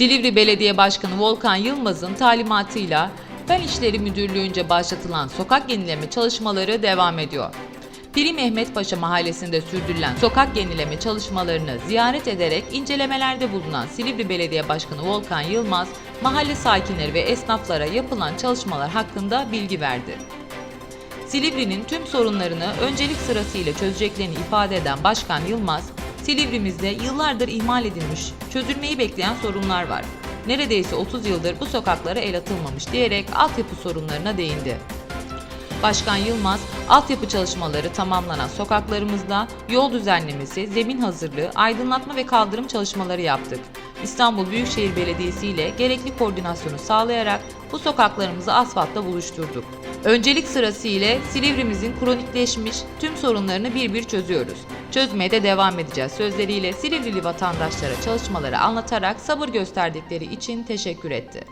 Silivri Belediye Başkanı Volkan Yılmaz'ın talimatıyla Fen İşleri Müdürlüğü'nce başlatılan sokak yenileme çalışmaları devam ediyor. Piri Mehmet Paşa mahallesinde sürdürülen sokak yenileme çalışmalarını ziyaret ederek incelemelerde bulunan Silivri Belediye Başkanı Volkan Yılmaz, mahalle sakinleri ve esnaflara yapılan çalışmalar hakkında bilgi verdi. Silivri'nin tüm sorunlarını öncelik sırasıyla çözeceklerini ifade eden Başkan Yılmaz, Silivri'mizde yıllardır ihmal edilmiş, çözülmeyi bekleyen sorunlar var. Neredeyse 30 yıldır bu sokaklara el atılmamış diyerek altyapı sorunlarına değindi. Başkan Yılmaz, altyapı çalışmaları tamamlanan sokaklarımızda yol düzenlemesi, zemin hazırlığı, aydınlatma ve kaldırım çalışmaları yaptık. İstanbul Büyükşehir Belediyesi ile gerekli koordinasyonu sağlayarak bu sokaklarımızı asfaltla buluşturduk. Öncelik sırası ile Silivrimizin kronikleşmiş tüm sorunlarını bir bir çözüyoruz. Çözmeye de devam edeceğiz sözleriyle Silivrili vatandaşlara çalışmaları anlatarak sabır gösterdikleri için teşekkür etti.